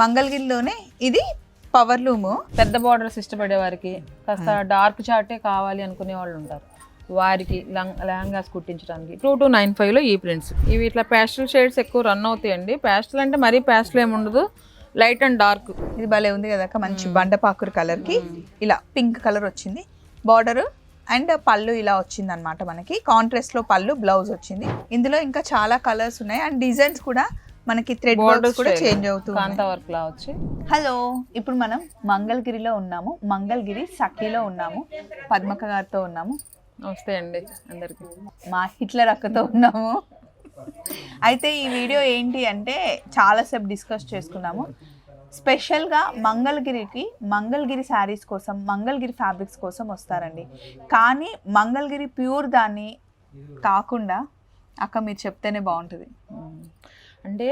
మంగళగిరిలోనే ఇది power loom. పెద్ద borders ఇష్టపడే వారికి కాస్త డార్క్ చార్టే కావాలి అనుకునే వాళ్ళు ఉంటారు. వారికి లంగ్ లెహంగాస్ కుట్టించడానికి. టూ టూ నైన్ ఫైవ్లో ఈ ప్రింట్స్. ఇవి ఇట్లా ప్యాస్టల్ షేడ్స్ ఎక్కువ రన్ అవుతాయండి. ప్యాస్టల్ అంటే మరీ ప్యాస్టల్ ఏమి ఉండదు. Light and dark. ఇది భలే ఉంది కదా మంచి బండపాకురు కలర్కి ఇలా పింక్ కలర్ వచ్చింది. బార్డర్ అండ్ పళ్ళు ఇలా వచ్చింది అనమాట మనకి. కాంట్రాస్ట్లో పళ్ళు బ్లౌజ్ వచ్చింది. ఇందులో ఇంకా చాలా కలర్స్ ఉన్నాయి. అండ్ డిజైన్స్ కూడా మనకి థ్రెడ్ బోర్డర్స్ కూడా చేంజ్ అవుతూ ఉన్నాయి. కాంతా వర్క్ లా వచ్చి. హలో ఇప్పుడు మనం మంగళగిరిలో ఉన్నాము. మంగళగిరి సఖీలో ఉన్నాము. పద్మక గారితో ఉన్నాము. నమస్తే అండి అందరికి. మా హిట్లర్ అక్కతో ఉన్నాము. అయితే ఈ వీడియో ఏంటి అంటే చాలాసేపు డిస్కస్ చేసుకున్నాము. స్పెషల్గా మంగళగిరికి మంగళగిరి శారీస్ కోసం మంగళగిరి ఫ్యాబ్రిక్స్ కోసం వస్తారండి. కానీ మంగళగిరి ప్యూర్ దాన్ని కాకుండా అక్క మీరు చెప్తేనే బాగుంటుంది. అంటే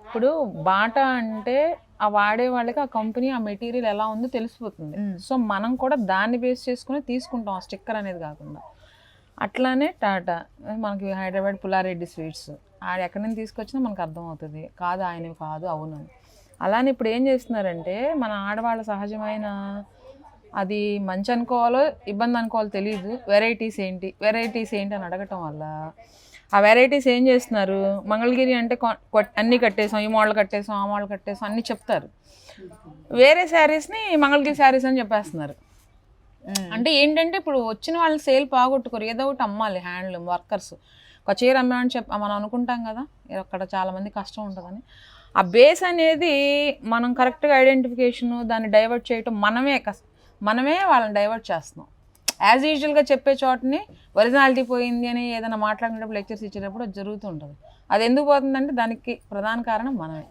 ఇప్పుడు బాట అంటే ఆ వాడే వాళ్ళకి ఆ కంపెనీ ఆ మెటీరియల్ ఎలా ఉందో తెలిసిపోతుంది. సో మనం కూడా దాన్ని బేస్ చేసుకుని తీసుకుంటాం ఆ స్టిక్కర్ అనేది కాకుండా. అట్లానే టాటా మనకి హైదరాబాద్ పుల్లారెడ్డి స్వీట్స్. ఆడ ఎక్కడి నుంచి తీసుకొచ్చినా మనకు అర్థమవుతుంది. కాదు ఆయన కాదు అవును అని. అలానే ఇప్పుడు ఏం చేస్తున్నారంటే మన ఆడవాళ్ళ సహజమైన అది మంచి అనుకోవాలో ఇబ్బంది అనుకోవాలో తెలియదు వెరైటీస్ ఏంటి? వెరైటీస్ ఏంటి అని అడగటం వల్ల ఆ వెరైటీస్ ఏం చేస్తున్నారు? మంగళగిరి అంటే అన్నీ కట్టేసాం ఈ మోడల్ కట్టేసాం ఆ మోడల్ కట్టేసాం అన్నీ చెప్తారు. వేరే శారీస్ని మంగళగిరి శారీస్ అని చెప్పేస్తున్నారు. అంటే ఏంటంటే ఇప్పుడు వచ్చిన వాళ్ళు సేల్ బాగొట్టుకోరు ఏదో ఒకటి అమ్మాలి హ్యాండ్లూమ్ వర్కర్స్ ఒక చీర అమ్మామని చెప్పి మనం అనుకుంటాం కదా అక్కడ చాలా మంది కష్టం ఉంటుందని. ఆ బేస్ అనేది మనం కరెక్ట్గా ఐడెంటిఫికేషన్ దాన్ని డైవర్ట్ చేయటం మనమే మనమే వాళ్ళని డైవర్ట్ చేస్తున్నాం. యాజ్ యూజువల్గా చెప్పే చోటని ఒరిజినాలిటీ పోయింది అని ఏదైనా మాట్లాడినప్పుడు లెక్చర్స్ ఇచ్చేటప్పుడు అది జరుగుతూ ఉంటుంది అది ఎందుకు పోతుందంటే దానికి ప్రధాన కారణం మనమే.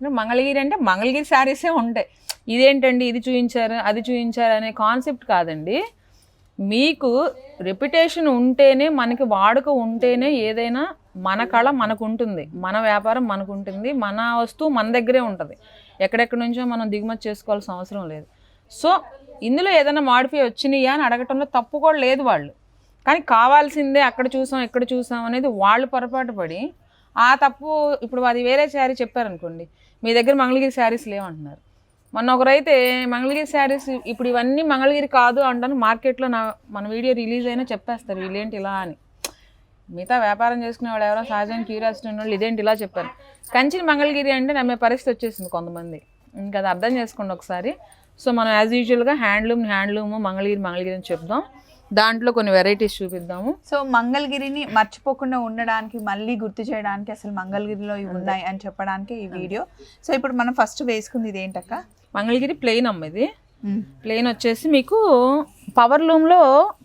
మంగళగిరి అంటే మంగళగిరి శారీసే ఉంటాయి ఇదేంటండి ఇది చూపించారు అది చూపించారు అనే కాన్సెప్ట్ కాదండి. మీకు రెప్యుటేషన్ ఉంటేనే మనకి వాడుక ఉంటేనే ఏదైనా మన కళ మనకు ఉంటుంది మన వ్యాపారం మనకు ఉంటుంది మన వస్తువు మన దగ్గరే ఉంటుంది. ఎక్కడెక్కడి నుంచో మనం దిగుమతి చేసుకోవాల్సిన అవసరం లేదు. సో ఇందులో ఏదైనా మాడిఫై వచ్చినాయా అని అడగటంలో తప్పు కూడా లేదు వాళ్ళు. కానీ కావాల్సిందే అక్కడ చూసాం ఇక్కడ చూసాం అనేది వాళ్ళు పొరపాటు పడి ఆ తప్పు ఇప్పుడు అది వేరే శారీ చెప్పారనుకోండి మీ దగ్గర మంగళగిరి శారీస్ లేవంటున్నారు. మొన్న ఒకరైతే మంగళగిరి శారీస్ ఇప్పుడు ఇవన్నీ మంగళగిరి కాదు అంటాను మార్కెట్లో నా మన వీడియో రిలీజ్ అయినా చెప్పేస్తారు వీళ్ళేంటి ఇలా అని. మిగతా వ్యాపారం చేసుకునే వాళ్ళు ఎవరో సహజంగా క్యూరియాసిటీ ఉన్న వాళ్ళు ఇదేంటి ఇలా చెప్పారు. కంచిని మంగళగిరి అంటే నమ్మే పరిస్థితి వచ్చేసింది కొంతమంది. ఇంకా అది అర్థం చేసుకోండి ఒకసారి. సో మనం యాజ్ యూజువల్గా హ్యాండ్లూమ్ హ్యాండ్లూమ్ మంగళగిరి మంగళగిరి అని చెప్దాం. దాంట్లో కొన్ని వెరైటీస్ చూపిద్దాము. సో మంగళగిరిని మర్చిపోకుండా ఉండడానికి మళ్ళీ గుర్తు చేయడానికి అసలు మంగళగిరిలో ఇవి ఉన్నాయి అని చెప్పడానికి ఈ వీడియో. సో ఇప్పుడు మనం ఫస్ట్ వేసుకుంది ఇది ఏంటక్క? మంగళగిరి ప్లెయిన్ అమ్మ ఇది. ప్లెయిన్ వచ్చేసి మీకు పవర్ లూమ్లో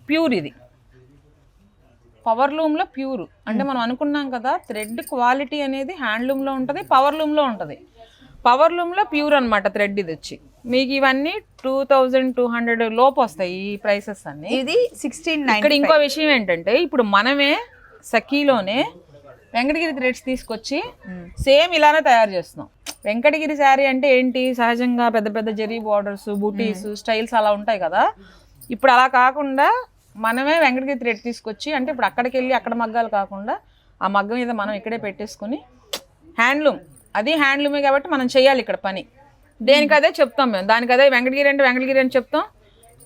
ప్యూర్ ఇది. పవర్ లూమ్లో ప్యూర్ అంటే మనం అనుకున్నాం కదా థ్రెడ్ క్వాలిటీ అనేది హ్యాండ్లూమ్లో ఉంటుంది పవర్ లూమ్లో ఉంటుంది. పవర్ లూమ్లో ప్యూర్ అనమాట థ్రెడ్ ఇది వచ్చి. మీకు ఇవన్నీ టూ థౌజండ్ టూ హండ్రెడ్ లోపు వస్తాయి ఈ ప్రైసెస్ అన్ని. ఇది సిక్స్టీన్ ఇక్కడ ఇంకో విషయం ఏంటంటే ఇప్పుడు మనమే సఖీలోనే వెంకటగిరి థ్రెడ్స్ తీసుకొచ్చి సేమ్ ఇలానే తయారు చేస్తున్నాం. వెంకటగిరి శారీ అంటే ఏంటి? సహజంగా పెద్ద పెద్ద జెరీ బార్డర్స్ బూటీస్ స్టైల్స్ అలా ఉంటాయి కదా. ఇప్పుడు అలా కాకుండా మనమే వెంకటగిరి థ్రెడ్ తీసుకొచ్చి అంటే ఇప్పుడు అక్కడికి వెళ్ళి అక్కడ మగ్గాలు కాకుండా ఆ మగ్గం మీద మనం ఇక్కడే పెట్టేసుకుని హ్యాండ్లూమ్. అది హ్యాండ్లూమే కాబట్టి మనం చేయాలి ఇక్కడ పని. దేనికి అదే చెప్తాం మేము. దానికి అదే వెంకటగిరి అంటే వెంకటగిరి అని చెప్తాం.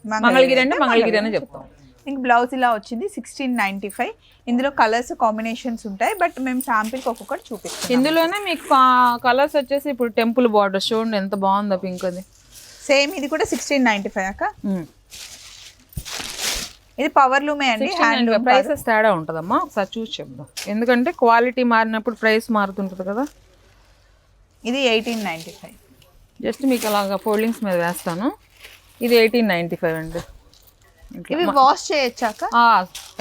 మంగళగిరి అంటే మంగళగిరి అని చెప్తాం. ఇంక బ్లౌజ్ ఇలా వచ్చింది సిక్స్టీన్ నైంటీ ఫైవ్. ఇందులో కలర్స్ కాంబినేషన్స్ ఉంటాయి బట్ మేము శాంపిల్కి ఒక్కొక్కటి చూపిస్తాం ఇందులోనే మీకు కలర్స్ వచ్చేసి ఇప్పుడు టెంపుల్ బార్డర్ చూడండి ఎంత బాగుందో పింక్ అది. సేమ్ ఇది కూడా సిక్స్టీన్ నైంటీ ఫైవ్ అక్క. ఇది పవర్ లూమే అండి హ్యాండ్ ప్రైసెస్ తేడా ఉంటుందమ్మా? ఒకసారి చూసి చెప్దాం. ఎందుకంటే క్వాలిటీ మారినప్పుడు ప్రైస్ మారుతుంటుంది కదా. ఇది ఎయిటీన్ నైంటీ ఫైవ్. జస్ట్ మీకు అలాగా ఫోల్డింగ్స్ మీద వేస్తాను. ఇది ఎయిటీన్ నైంటీ ఫైవ్ అండి. ఇవి వాష్ చేయొచ్చాక?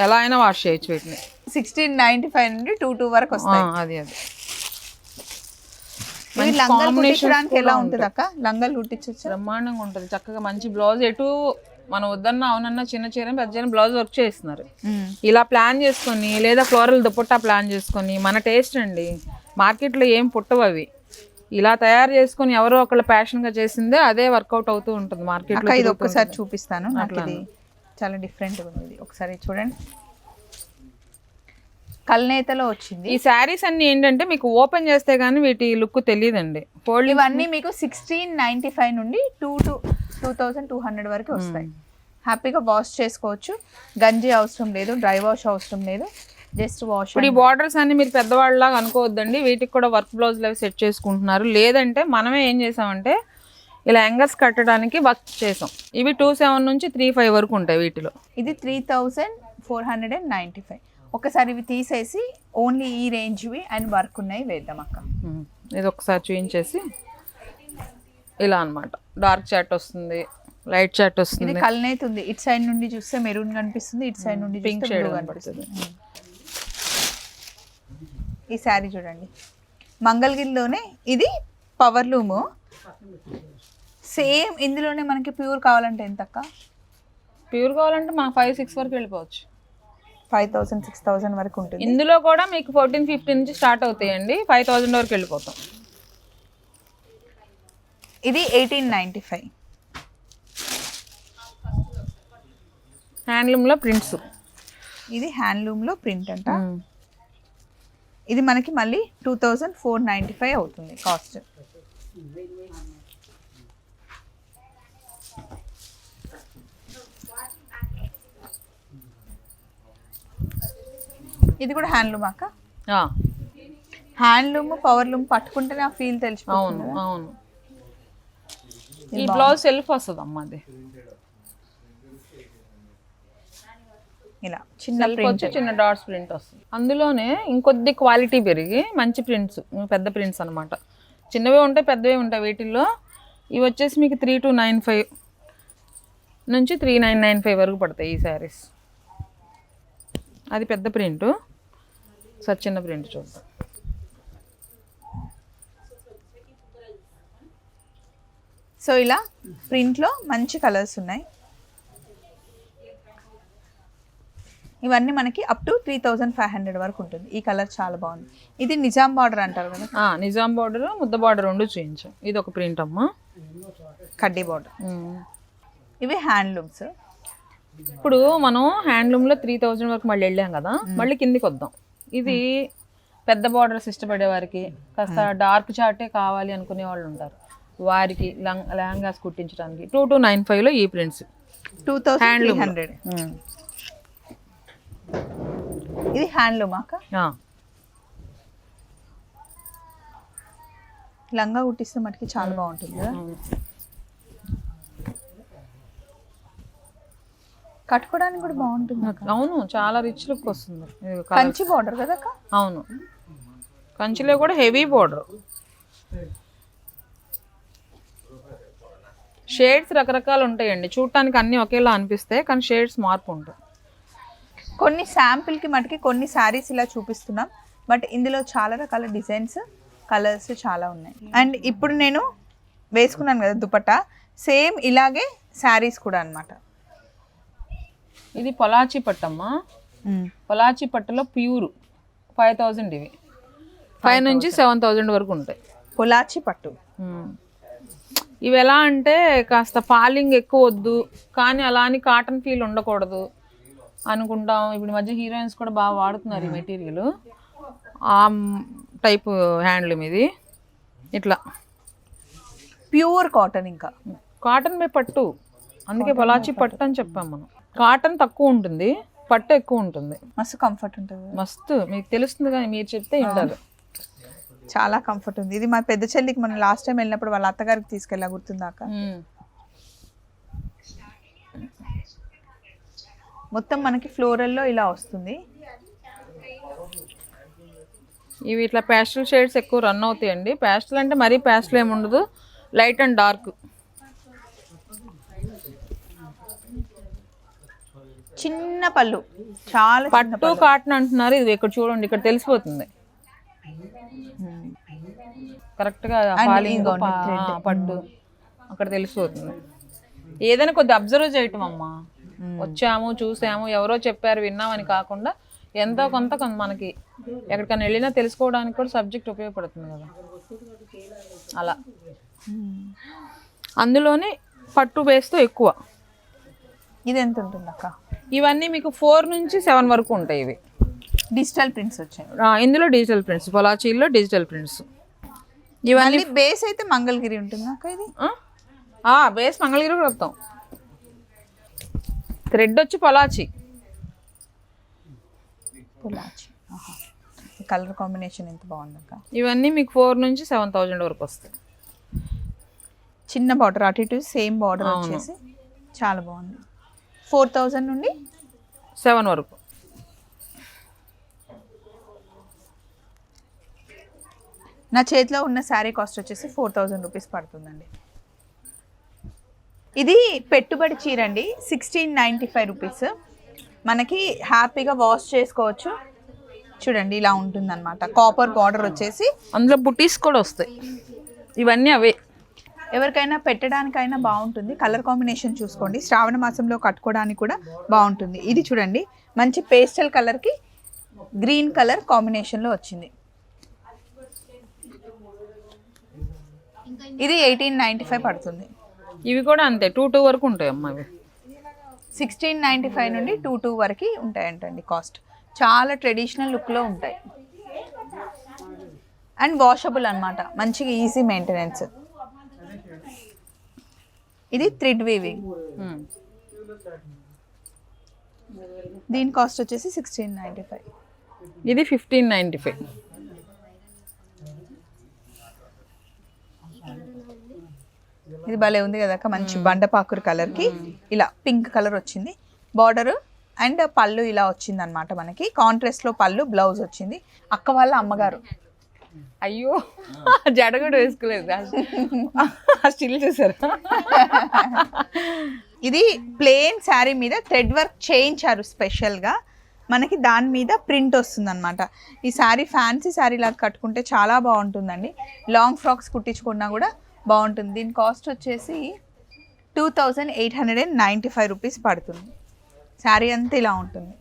ఎలా అయినా వాష్ చేయొచ్చు వీటిని. సిక్స్టీన్ నైంటీ ఫైవ్ నుండి టూ టూ వరకు వస్తాయి. అది అది. లంగాలు కుట్టించడానికి ఎలా ఉంటుంది అక్క లంగాలు కుట్టించచ్చు? బ్రహ్మాండంగా ఉంటుంది. చక్కగా మంచి బ్లౌజ్ ఎటు మనం వద్దన్నా అవునన్నా చిన్న చీర పెద్ద చీర బ్లౌజ్ వర్క్ చేస్తున్నారు ఇలా ప్లాన్ చేసుకొని లేదా ఫ్లోరల్ దుపట్టా ప్లాన్ చేసుకొని మన టేస్ట్ అండి. మార్కెట్లో ఏం పుట్టవు అవి. ఇలా తయారు చేసుకొని ఎవరో ఒకళ్ళు ప్యాషన్గా చేసిందే అదే వర్కౌట్ అవుతూ ఉంటుంది మార్కెట్లో ఇది ఒక్కసారి చూపిస్తాను. నాకు ఇది చాలా డిఫరెంట్ ఉంది. ఒకసారి చూడండి. కల్నేతలో వచ్చింది. ఈ శారీస్ అన్ని ఏంటంటే మీకు ఓపెన్ చేస్తే గానీ వీటి లుక్ తెలియదండి. ఫోల్డ్ ఇవన్నీ మీకు సిక్స్టీన్ నైన్టీ ఫైవ్ నుండి two to two thousand two hundred వరకు వస్తాయి. హ్యాపీగా వాష్ చేసుకోవచ్చు. గంజి అవసరం లేదు డ్రై వాష్ అవసరం లేదు. జస్ట్ వాష్ ఇప్పుడు ఈ బార్డర్స్ అన్ని మీరు పెద్దవాళ్ళలాగా అనుకోవద్దండి. వీటికి కూడా వర్క్ బ్లౌజ్లు అవి సెట్ చేసుకుంటున్నారు. లేదంటే మనమే ఏం చేసామంటే ఇలా యాంగర్స్ కట్టడానికి వర్క్ చేసాం. ఇవి టూ సెవెన్ నుంచి త్రీ ఫైవ్ వరకు ఉంటాయి వీటిలో. ఇది three thousand four hundred and ninety five. ఒకసారి ఇవి తీసేసి ఓన్లీ ఈ రేంజ్వి అండ్ వర్క్ ఉన్నాయి వేద్దాం అక్క. ఇది ఒకసారి చూపించేసి ఇలా అన్నమాట. డార్క్ చాట్ వస్తుంది లైట్ చాట్ వస్తుంది. కల్నేత్ ఉంది ఇటు సైడ్ నుండి చూస్తే మెరూన్ కనిపిస్తుంది ఇటు సైడ్ నుండి blue కనపడుతుంది. కనిపిస్తుంది. ఈ శారీ చూడండి. మంగళగిరిలోనే ఇది పవర్ లూము. సేమ్ ఇందులోనే మనకి ప్యూర్ కావాలంటే ఎంత అక్క ప్యూర్ కావాలంటే మా ఫైవ్ సిక్స్ వరకు వెళ్ళిపోవచ్చు. ఫైవ్ థౌసండ్ సిక్స్ థౌసండ్ వరకు ఉంటుంది. ఇందులో కూడా మీకు ఫోర్టీన్ ఫిఫ్టీన్ నుంచి స్టార్ట్ అవుతాయండి. ఫైవ్ థౌజండ్ వరకు వెళ్ళిపోతాం. ఇది ఎయిటీన్ నైంటీ ఫైవ్. హ్యాండ్లూమ్లో ప్రింట్స్. ఇది హ్యాండ్లూమ్లో ప్రింట్ అంట. ఇది మనకి మళ్ళీ two thousand four ninety five అవుతుంది కాస్ట్ ఇది కూడా హ్యాండ్లూమ్ అక్క? హ్యాండ్లూమ్ పవర్ లూమ్ పట్టుకుంటేనే ఆ ఫీల్ అవును తెలిసిపోతుంది అవును. ఈ బ్లౌజ్ సెల్ఫ్ వస్తుంది అమ్మ అది. ఇలా చిన్న ప్రింట్ చిన్న డాట్స్ ప్రింట్ వస్తుంది. అందులోనే ఇంకొద్ది క్వాలిటీ పెరిగి మంచి ప్రింట్స్ పెద్ద ప్రింట్స్ అన్నమాట. చిన్నవే ఉంటాయి పెద్దవే ఉంటాయి వీటిల్లో. ఇవి వచ్చేసి మీకు త్రీ టు నైన్ ఫైవ్ నుంచి త్రీ నైన్ నైన్ ఫైవ్ వరకు పడతాయి ఈ శారీస్ అది పెద్ద ప్రింట్. సార్ చిన్న ప్రింట్ చూద్దాం. సో ఇలా ప్రింట్లో మంచి కలర్స్ ఉన్నాయి. ఇవన్నీ మనకి up to three thousand five hundred వరకు ఉంటుంది. ఈ కలర్ చాలా బాగుంది. ఇది నిజాం బార్డర్ అంటారు కదా? నిజాం బార్డర్ ముద్ద బార్డర్ రెండు చూపించాం ఇది ఒక ప్రింట్ అమ్మా. కడ్డీ బార్డర్. ఇవి హ్యాండ్లూమ్స్ ఇప్పుడు మనం హ్యాండ్లూమ్లో త్రీ థౌజండ్ వరకు మళ్ళీ వెళ్ళాం కదా మళ్ళీ కిందికి వద్దాం. ఇది పెద్ద బార్డర్స్ ఇష్టపడే వారికి కాస్త డార్క్ చార్టే కావాలి అనుకునే వాళ్ళు ఉంటారు. వారికి లంగ్ లెహంగాస్ కుట్టించడానికి. టూ టూ నైన్ ఫైవ్లో ఈ ప్రింట్స్ టూ థౌసండ్ హండ్రెడ్ ఇది హ్యాండ్లూమ్ అక్క? లంగా కుట్టిస్తే మటుకి చాలా బాగుంటుంది కదా. కట్టుకోవడానికి కూడా బాగుంటుంది. అవును చాలా రిచ్ లుక్ వస్తుంది. కంచి బార్డర్ కదా అక్క? అవును. కంచిలో కూడా హెవీ బార్డర్ షేడ్స్ రకరకాలు ఉంటాయండి. చూడటానికి అన్నీ ఒకేలా అనిపిస్తాయి కానీ షేడ్స్ మార్పు ఉంటాయి కొన్ని శాంపిల్కి మటుకి కొన్ని శారీస్ ఇలా చూపిస్తున్నాం. బట్ ఇందులో చాలా రకాల డిజైన్స్ కలర్స్ చాలా ఉన్నాయి. అండ్ ఇప్పుడు నేను వేసుకున్నాను కదా దుపట్టా సేమ్ ఇలాగే శారీస్ కూడా అన్నమాట. ఇది పొలాచి పట్టమ్మా. పొలాచి పట్టులో ప్యూర్. ఫైవ్ థౌజండ్ ఇవి. ఫైవ్ నుంచి సెవెన్ థౌజండ్ వరకు ఉంటాయి. పొలాచి పట్టు. ఉమ్. ఇవి ఎలా అంటే కాస్త ఫాలింగ్ ఎక్కువ వద్దు. కానీ అలా అని కాటన్ ఫీల్ ఉండకూడదు. అనుకుంటాం. ఇప్పుడు మధ్య హీరోయిన్స్ కూడా బాగా వాడుతున్నారు ఈ మెటీరియల్. ఆ టైప్ హ్యాండ్లూమ్ ఇది ఇట్లా. ప్యూర్ కాటన్ ఇంకా. కాటన్ మే పట్టు. అందుకే పొలాచి పట్టు అని చెప్పాం మనం. కాటన్ తక్కువ ఉంటుంది. పట్టు ఎక్కువ ఉంటుంది. మస్తు కంఫర్ట్ ఉంటుంది. మస్తు. మీకు తెలుస్తుంది కానీ మీరు చెప్తే ఉండాలి చాలా కంఫర్ట్ ఉంది. ఇది మా పెద్ద చెల్లికి మనం లాస్ట్ టైం వెళ్ళినప్పుడు వాళ్ళ అత్తగారికి తీసుకెళ్ళా గుర్తుందాక మొత్తం మనకి ఫ్లోరల్లో ఇలా వస్తుంది. ఇవి ఇట్లా ప్యాస్టల్ షేడ్స్ ఎక్కువ రన్ అవుతాయండి. ప్యాస్టల్ అంటే మరీ ప్యాస్టల్ ఏమి ఉండదు. లైట్ అండ్ డార్క్ చిన్న పళ్ళు. చాలా పట్టు కాటన్ అంటున్నారు. ఇది ఇక్కడ చూడండి ఇక్కడ తెలిసిపోతుంది. కరెక్ట్గా. పట్టు. అక్కడ తెలిసిపోతుంది. ఏదైనా కొద్ది అబ్జర్వ్ చేయటం అమ్మా. వచ్చాము చూసాము ఎవరో చెప్పారు విన్నామని కాకుండా ఎంతో కొంత కొంత మనకి ఎక్కడికైనా వెళ్ళినా తెలుసుకోవడానికి కూడా సబ్జెక్ట్ ఉపయోగపడుతుంది కదా. అలా. అందులోనే పట్టు బేస్తో ఎక్కువ. ఇది ఎంత ఉంటుంది అక్క? ఇవన్నీ మీకు ఫోర్ నుంచి సెవెన్ వరకు ఉంటాయి ఇవి. డిజిటల్ ప్రింట్స్ వచ్చాయి. ఇందులో డిజిటల్ ప్రింట్స్ పొలాచీల్లో డిజిటల్ ప్రింట్స్. ఇవన్నీ బేస్ అయితే మంగళగిరి ఉంటుంది అక్క ఇది? బేస్ మంగళగిరి వృత్తం థ్రెడ్ వచ్చి పొలాచి. పొలాచి కలర్ కాంబినేషన్ ఎంత బాగుంది అక్క? ఇవన్నీ మీకు ఫోర్ నుంచి సెవెన్ థౌజండ్ వరకు వస్తాయి. చిన్న బార్డర్ అటు ఇటు సేమ్ బార్డర్. వచ్చేసి చాలా బాగుంది. ఫోర్ థౌజండ్ నుండి సెవెన్ వరకు. నా చేతిలో ఉన్న శారీ కాస్ట్ వచ్చేసి ఫోర్ థౌజండ్ రూపీస్ పడుతుందండి. ఇది పెట్టుబడి చీర అండి సిక్స్టీన్ నైంటీ ఫైవ్ రూపీస్ మనకి హ్యాపీగా వాష్ చేసుకోవచ్చు. చూడండి ఇలా ఉంటుందన్నమాట. కాపర్ బార్డర్ వచ్చేసి అందులో బుటీస్ కూడా వస్తాయి. ఇవన్నీ అవే. ఎవరికైనా పెట్టడానికైనా బాగుంటుంది. కలర్ కాంబినేషన్ చూసుకోండి. శ్రావణ మాసంలో కట్టుకోవడానికి కూడా బాగుంటుంది. ఇది చూడండి మంచి పేస్టల్ కలర్కి గ్రీన్ కలర్ కాంబినేషన్లో వచ్చింది. ఇది ఎయిటీన్ నైంటీ ఫైవ్ పడుతుంది. ఇవి కూడా అంతే టూ టూ వరకు ఉంటాయి అమ్మా ఇవి సిక్స్టీన్ నైంటీ ఫైవ్ నుండి టూ టూ వరకు ఉంటాయంటండి కాస్ట్ చాలా ట్రెడిషనల్ లుక్లో ఉంటాయి. అండ్ వాషబుల్ అన్నమాట. మంచిగా ఈజీ మెయింటెనెన్స్ ఇది థ్రిడ్ వీవింగ్ ఉమ్. దీని కాస్ట్ వచ్చేసి సిక్స్టీన్ నైంటీ ఫైవ్ ఇది ఫిఫ్టీన్ నైంటీ ఫైవ్ ఇది భలే ఉంది కదా మంచి బండపాకురు కలర్కి ఇలా పింక్ కలర్ వచ్చింది. బార్డర్ అండ్ పళ్ళు ఇలా వచ్చింది అనమాట మనకి కాంట్రాస్ట్లో పళ్ళు బ్లౌజ్ వచ్చింది. అక్క వాళ్ళ అమ్మగారు. అయ్యో జడ కూడా వేసుకోలేదు స్టిల్ చూసారు? ఇది ప్లెయిన్ శారీ మీద థ్రెడ్ వర్క్ చేయించారు స్పెషల్గా మనకి దాని మీద ప్రింట్ వస్తుంది అనమాట ఈ శారీ ఫ్యాన్సీ శారీ లాగా కట్టుకుంటే చాలా బాగుంటుందండి. లాంగ్ ఫ్రాక్స్ కుట్టించుకున్నా కూడా బాగుంటుంది. దీని కాస్ట్ వచ్చేసి two thousand eight hundred and ninety five rupees పడుతుంది. శారీ అంతా ఇలా ఉంటుంది.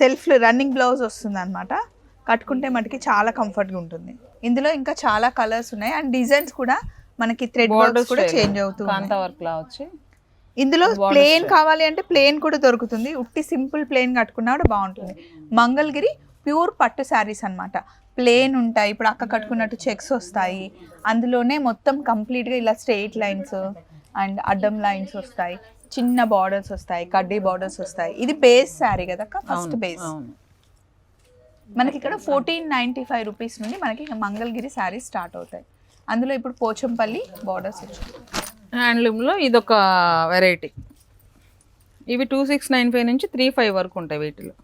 సెల్ఫ్ రన్నింగ్ బ్లౌజ్ వస్తుంది అనమాట కట్టుకుంటే మటుకి చాలా కంఫర్ట్గా ఉంటుంది. ఇందులో ఇంకా చాలా కలర్స్ ఉన్నాయి. అండ్ డిజైన్స్ కూడా మనకి థ్రెడ్ బోర్డర్స్ కూడా చేంజ్ అవుతుంది కాంతా వర్క్ లా వచ్చి ఇందులో ప్లేన్ కావాలి అంటే ప్లేన్ కూడా దొరుకుతుంది. ఉట్టి సింపుల్ ప్లేన్ కట్టుకున్నా కూడా బాగుంటుంది. మంగళగిరి ప్యూర్ పట్టు శారీస్ అన్నమాట. ప్లేన్ ఉంటాయి. ఇప్పుడు అక్క కట్టుకున్నట్టు చెక్స్ వస్తాయి. అందులోనే మొత్తం కంప్లీట్గా ఇలా స్ట్రెయిట్ లైన్స్ అండ్ అడ్డం లైన్స్ వస్తాయి. చిన్న బార్డర్స్ వస్తాయి. కడ్డీ బార్డర్స్ వస్తాయి. ఇది బేస్ శారీ కదా ఫస్ట్ బేస్ మనకి ఇక్కడ ఫోర్టీన్ నైంటీ ఫైవ్ రూపీస్ నుండి మనకి మంగళగిరి శారీస్ స్టార్ట్ అవుతాయి. అందులో ఇప్పుడు పోచంపల్లి బార్డర్స్ వచ్చాయి. హ్యాండ్లూమ్లో ఇదొక వెరైటీ ఇవి టూ సిక్స్ నైన్ ఫైవ్ నుంచి త్రీ ఫైవ్ వరకు ఉంటాయి వీటిలో.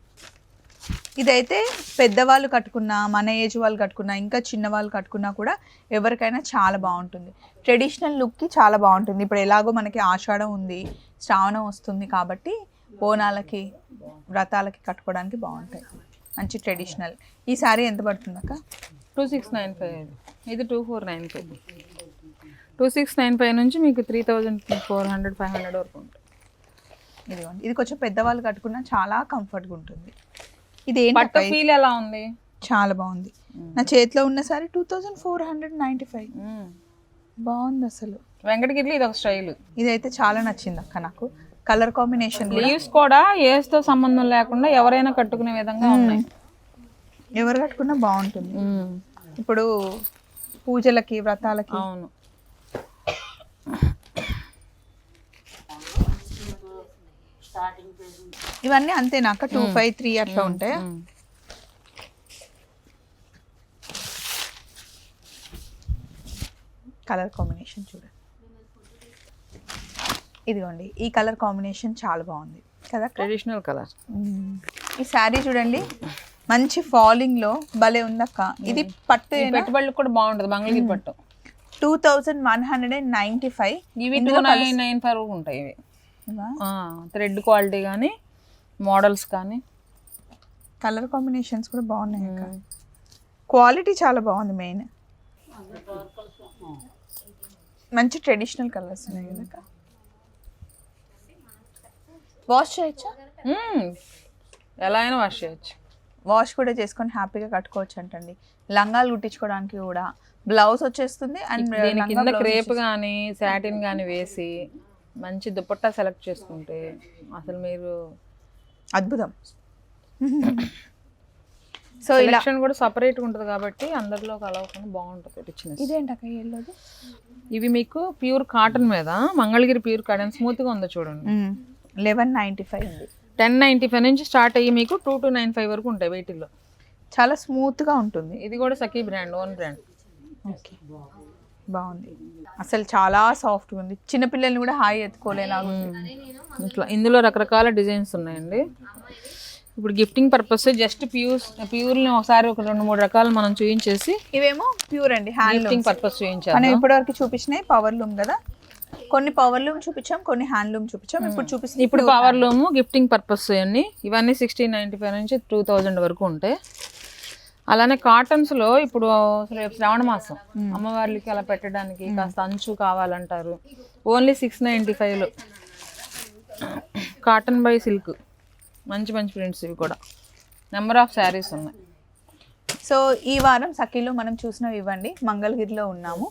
ఇదైతే పెద్దవాళ్ళు కట్టుకున్నా మన ఏజ్ వాళ్ళు కట్టుకున్నా ఇంకా చిన్న వాళ్ళు కట్టుకున్నా కూడా ఎవరికైనా చాలా బాగుంటుంది. ట్రెడిషనల్ లుక్కి చాలా బాగుంటుంది. ఇప్పుడు ఎలాగో మనకి ఆషాఢం ఉంది శ్రావణం వస్తుంది కాబట్టి బోనాలకి వ్రతాలకి కట్టుకోవడానికి బాగుంటాయి. మంచి ట్రెడిషనల్. ఈ సారీ ఎంత పడుతుంది అక్క? టూ సిక్స్ నైన్ ఫైవ్ ఇది two four nine five. Two six nine five నుంచి మీకు three thousand four hundred five hundred వరకు ఉంటాయి ఇదిగోండి. ఇది కొంచెం పెద్దవాళ్ళు కట్టుకున్నా చాలా కంఫర్ట్గా ఉంటుంది. ఇది పట్టు ఫీల్ ఎలా ఉంది? చాలా బాగుంది. నా చేతిలో ఉన్న sari two thousand four hundred ninety five. బాగుంది అసలు. వెంకటగిరిలో ఇది ఒక స్టైల్. ఇదైతే చాలా నచ్చింది అక్క నాకు. కలర్ కాంబినేషన్ లీవ్స్ కూడా ఏస్తో సంబంధం లేకుండా ఎవరైనా కట్టుకునే విధంగా ఉన్నాయి. ఎవరు కట్టుకున్నా బాగుంటుంది. మ్మ్. ఇప్పుడు పూజలకి వ్రతాలకి అవును. ఇవన్నీ అంతేనాక టూ ఫైవ్ త్రీ అట్లా ఉంటాయి? మ్మ్. కలర్ కాంబినేషన్ చూడండి ఇదిగోండి ఈ కలర్ కాంబినేషన్ చాలా బాగుంది. కదా అక్క? ట్రెడిషనల్ కలర్ మ్మ్. ఈ శారీ చూడండి మంచి ఫాలింగ్లో భలే ఉందక్క. ఇది పట్టు పెట్టుబడులకు కూడా బాగుంటుంది మంగళగిరి పట్టు. Two thousand one hundred and ninety five ఇవి టూ నైన్ నైన్ ఫైవ్ ఉంటాయి ఇవి. థ్రెడ్ క్వాలిటీ కానీ మోడల్స్ కానీ. కలర్ కాంబినేషన్స్ కూడా బాగున్నాయి క్వాలిటీ చాలా బాగుంది మెయిన్ మంచి ట్రెడిషనల్ కలర్స్ ఉన్నాయి కదా వాష్ చేయొచ్చా. ఎలా అయినా వాష్ చేయొచ్చు. వాష్ కూడా చేసుకొని హ్యాపీగా కట్టుకోవచ్చు అంటండి. లంగాలు కుట్టించుకోవడానికి కూడా. బ్లౌజ్ వచ్చేస్తుంది అండ్ కింద క్రేప్ కానీ సాటిన్ కానీ వేసి మంచి దుపట్టా సెలెక్ట్ చేసుకుంటే అసలు మీరు అద్భుతం. సో ఇలా సెలక్షన్ కూడా సపరేట్ ఉంటుంది కాబట్టి అందరిలో కలవకుండా బాగుంటుంది రిచ్నెస్ ఇదేంటక్క ఎల్లోది ఇవి మీకు ప్యూర్ కాటన్ మీద మంగళగిరి ప్యూర్ కాటన్ స్మూత్గా ఉందో చూడండి. లెవెన్ నైంటీ ఫైవ్ ఉంది. టెన్ నైన్టీ ఫైవ్ నుంచి స్టార్ట్ అయ్యి మీకు టూ టు నైన్ ఫైవ్ వరకు ఉంటాయి వెయిట్లో చాలా స్మూత్గా ఉంటుంది. ఇది కూడా Sakhi brand own brand okay. బాగుంది. అసలు చాలా సాఫ్ట్ ఉంది. చిన్నపిల్లల్ని కూడా హాయి ఎత్తుకోలేలాగా ఉంది. ఇట్లా ఇందులో రకరకాల డిజైన్స్ ఉన్నాయండి. ఇప్పుడు గిఫ్టింగ్ పర్పస్ జస్ట్ ప్యూర్ ప్యూర్ని ఒకసారి ఒక రెండు మూడు రకాలు మనం చూపించేసి ఇవేమో ప్యూర్ అండి హ్యాండ్ గిఫ్టింగ్ పర్పస్ చూపించాలి మనం ఇప్పటివరకు చూపించినాయి పవర్ లూమ్ కదా. కొన్ని పవర్ లూమ్ చూపించాం కొన్ని హ్యాండ్ లూమ్ చూపించాం. ఇప్పుడు చూపిస్తుంది ఇప్పుడు పవర్ లూమ్ గిఫ్టింగ్ పర్పస్ అన్ని ఇవన్నీ సిక్స్టీన్ నైంటీ ఫైవ్ నుంచి టూ థౌజండ్ వరకు ఉంటాయి. అలానే కాటన్స్లో ఇప్పుడు అసలు రేపు శ్రావణ మాసం. అమ్మవార్లకి అలా పెట్టడానికి కాస్త అంచు కావాలంటారు. ఓన్లీ సిక్స్ నైంటీ ఫైవ్లో కాటన్ బై సిల్క్ మంచి మంచి ప్రింట్స్ ఇవి కూడా. నెంబర్ ఆఫ్ శారీస్ ఉన్నాయి. సో ఈ వారం సఖీలో మనం చూసినవి ఇవ్వండి. మంగళగిరిలో ఉన్నాము.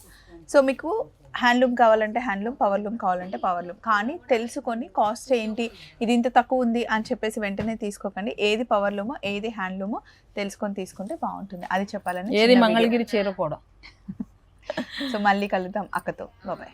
సో మీకు హ్యాండ్లూమ్ కావాలంటే హ్యాండ్లూమ్ పవర్ లూమ్ కావాలంటే పవర్ లూమ్. కానీ తెలుసుకొని కాస్ట్ ఏంటి ఇది ఇంత తక్కువ ఉంది అని చెప్పేసి వెంటనే తీసుకోకండి. ఏది పవర్ లూమో ఏది హ్యాండ్లూమో తెలుసుకొని తీసుకుంటే బాగుంటుంది. అది చెప్పాలని ఏది మంగళగిరి చీర కూడా. సో మళ్ళీ కలుద్దాం అక్కతో. బాబాయ్